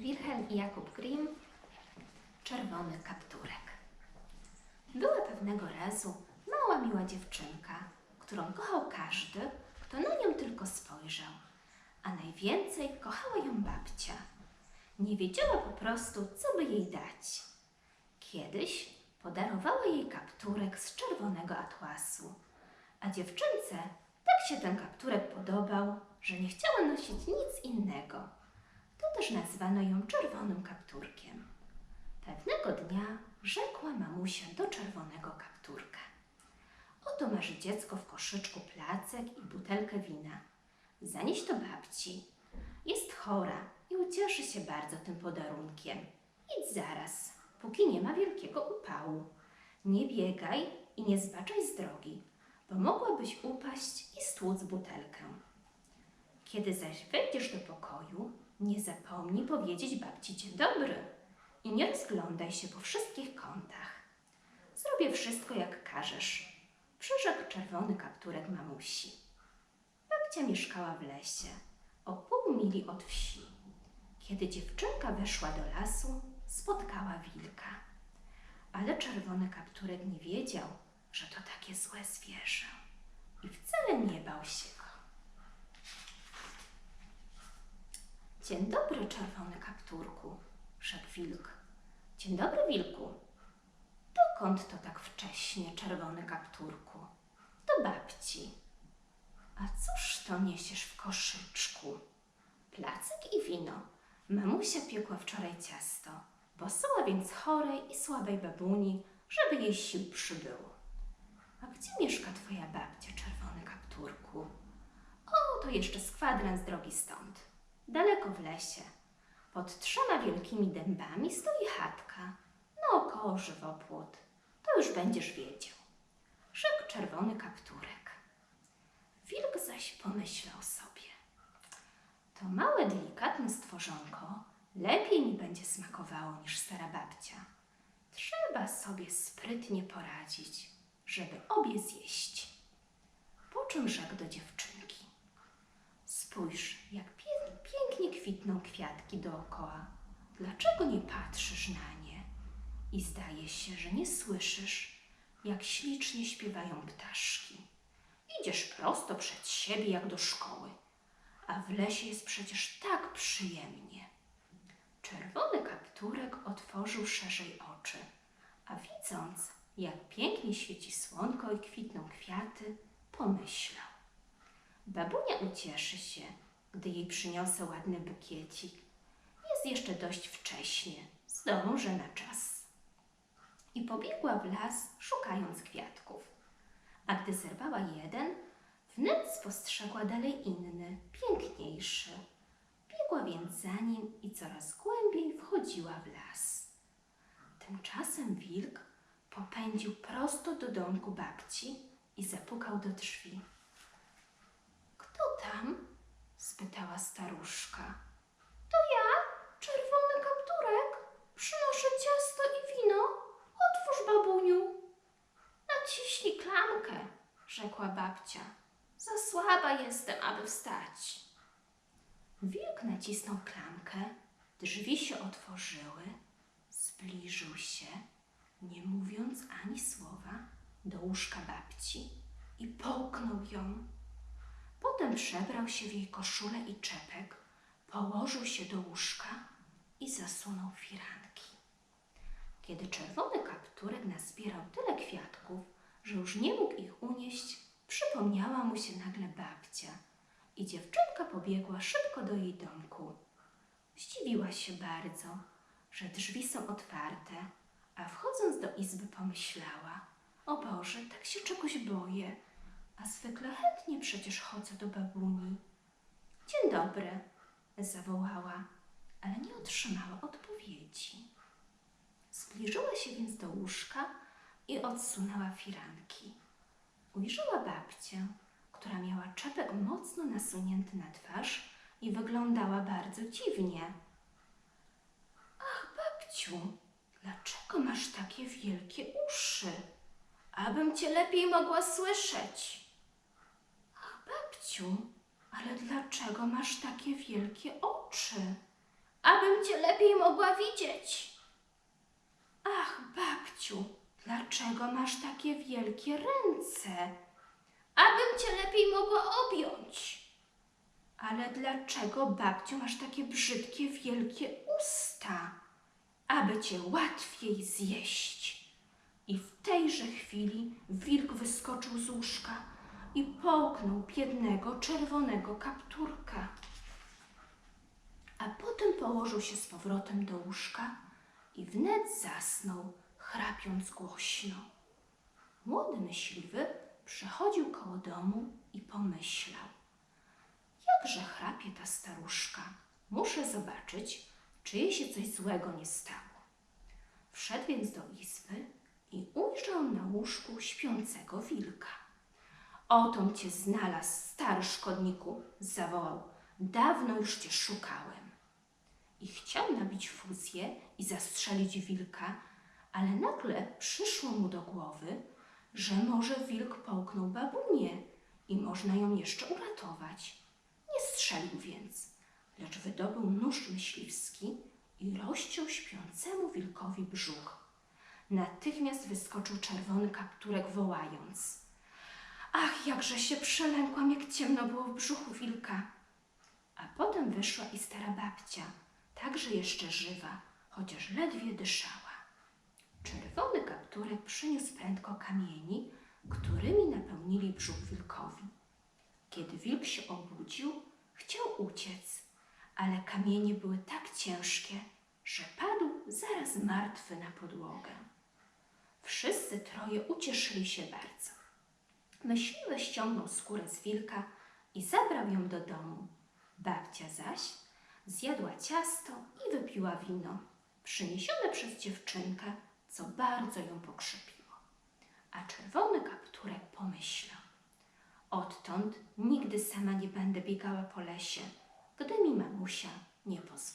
Wilhelm i Jakub Grimm Czerwony kapturek Była pewnego razu mała miła dziewczynka, którą kochał każdy, kto na nią tylko spojrzał, a najwięcej kochała ją babcia. Nie wiedziała po prostu, co by jej dać. Kiedyś podarowała jej kapturek z czerwonego atłasu, a dziewczynce tak się ten kapturek podobał, że nie chciała nosić nic innego. To też nazwano ją czerwonym kapturkiem. Pewnego dnia rzekła mamusia do czerwonego kapturka. Oto masz dziecko w koszyczku placek i butelkę wina. Zanieś to babci. Jest chora i ucieszy się bardzo tym podarunkiem. Idź zaraz, póki nie ma wielkiego upału. Nie biegaj i nie zbaczaj z drogi, bo mogłabyś upaść i stłuc butelkę. Kiedy zaś wejdziesz do pokoju, nie zapomnij powiedzieć babci dzień dobry i nie rozglądaj się po wszystkich kątach. Zrobię wszystko, jak każesz, przyrzekł czerwony kapturek mamusi. Babcia mieszkała w lesie, o pół mili od wsi. Kiedy dziewczynka weszła do lasu, spotkała wilka. Ale czerwony kapturek nie wiedział, że to takie złe zwierzę i wcale nie bał się Dzień dobry, czerwony kapturku, rzekł wilk. Dzień dobry, wilku. Dokąd to tak wcześnie, czerwony kapturku? Do babci. A cóż to niesiesz w koszyczku? Placek i wino. Mamusia piekła wczoraj ciasto. Posłała więc chorej i słabej babuni, żeby jej sił przybyło. A gdzie mieszka twoja babcia, czerwony kapturku? O, to jeszcze z kwadrans drogi stąd. Daleko w lesie. Pod trzema wielkimi dębami stoi chatka. Naokoło żywopłot. To już będziesz wiedział. Rzekł czerwony kapturek. Wilk zaś pomyślał sobie. To małe, delikatne stworzonko lepiej mi będzie smakowało niż stara babcia. Trzeba sobie sprytnie poradzić, żeby obie zjeść. Po czym rzekł do dziewczynki. Spójrz, jak pięknie kwitną kwiatki dookoła. Dlaczego nie patrzysz na nie? I zdaje się, że nie słyszysz, jak ślicznie śpiewają ptaszki. Idziesz prosto przed siebie jak do szkoły, a w lesie jest przecież tak przyjemnie. Czerwony kapturek otworzył szerzej oczy, a widząc, jak pięknie świeci słonko i kwitną kwiaty, pomyślał. Babunia ucieszy się, gdy jej przyniosę ładny bukiecik. Jest jeszcze dość wcześnie, zdążę na czas. I pobiegła w las, szukając kwiatków. A gdy zerwała jeden, wnet spostrzegła dalej inny, piękniejszy. Biegła więc za nim i coraz głębiej wchodziła w las. Tymczasem wilk popędził prosto do domku babci i zapukał do drzwi. Kto tam? Spytała staruszka. To ja, czerwony kapturek. Przynoszę ciasto i wino. Otwórz, babuniu. Naciśnij klamkę, rzekła babcia. Za słaba jestem, aby wstać. Wilk nacisnął klamkę, drzwi się otworzyły, zbliżył się, nie mówiąc ani słowa, do łóżka babci i połknął ją. Potem przebrał się w jej koszulę i czepek, położył się do łóżka i zasunął firanki. Kiedy czerwony kapturek nazbierał tyle kwiatków, że już nie mógł ich unieść, przypomniała mu się nagle babcia i dziewczynka pobiegła szybko do jej domku. Zdziwiła się bardzo, że drzwi są otwarte, a wchodząc do izby pomyślała: O Boże, tak się czegoś boję, a zwykle chętnie przecież chodzę do babuni. Dzień dobry, zawołała, ale nie otrzymała odpowiedzi. Zbliżyła się więc do łóżka i odsunęła firanki. Ujrzała babcię, która miała czepek mocno nasunięty na twarz i wyglądała bardzo dziwnie. Ach, babciu, dlaczego masz takie wielkie uszy? Abym cię lepiej mogła słyszeć. Babciu, ale dlaczego masz takie wielkie oczy? abym cię lepiej mogła widzieć. Ach, babciu, dlaczego masz takie wielkie ręce? Abym cię lepiej mogła objąć. Ale dlaczego, babciu, masz takie brzydkie, wielkie usta? Aby cię łatwiej zjeść. I w tejże chwili wilk wyskoczył z łóżka i połknął biednego czerwonego kapturka. A potem położył się z powrotem do łóżka i wnet zasnął, chrapiąc głośno. Młody myśliwy przechodził koło domu i pomyślał. Jakże chrapie ta staruszka. Muszę zobaczyć, czy jej się coś złego nie stało. Wszedł więc do izby i ujrzał na łóżku śpiącego wilka. Otom cię znalazł, stary szkodniku, zawołał. Dawno już cię szukałem. I chciał nabić fuzję i zastrzelić wilka, ale nagle przyszło mu do głowy, że może wilk połknął babunię i można ją jeszcze uratować. Nie strzelił więc, lecz wydobył nóż myśliwski i rozciął śpiącemu wilkowi brzuch. Natychmiast wyskoczył czerwony kapturek, wołając: Ach, jakże się przelękłam, jak ciemno było w brzuchu wilka. A potem wyszła i stara babcia, także jeszcze żywa, chociaż ledwie dyszała. Czerwony kapturek przyniósł prędko kamieni, którymi napełnili brzuch wilkowi. Kiedy wilk się obudził, chciał uciec, ale kamienie były tak ciężkie, że padł zaraz martwy na podłogę. Wszyscy troje ucieszyli się bardzo. Myśliwy ściągnął skórę z wilka i zabrał ją do domu. Babcia zaś zjadła ciasto i wypiła wino, przyniesione przez dziewczynkę, co bardzo ją pokrzepiło. A czerwony kapturek pomyślał. Odtąd nigdy sama nie będę biegała po lesie, gdy mi mamusia nie pozwoli.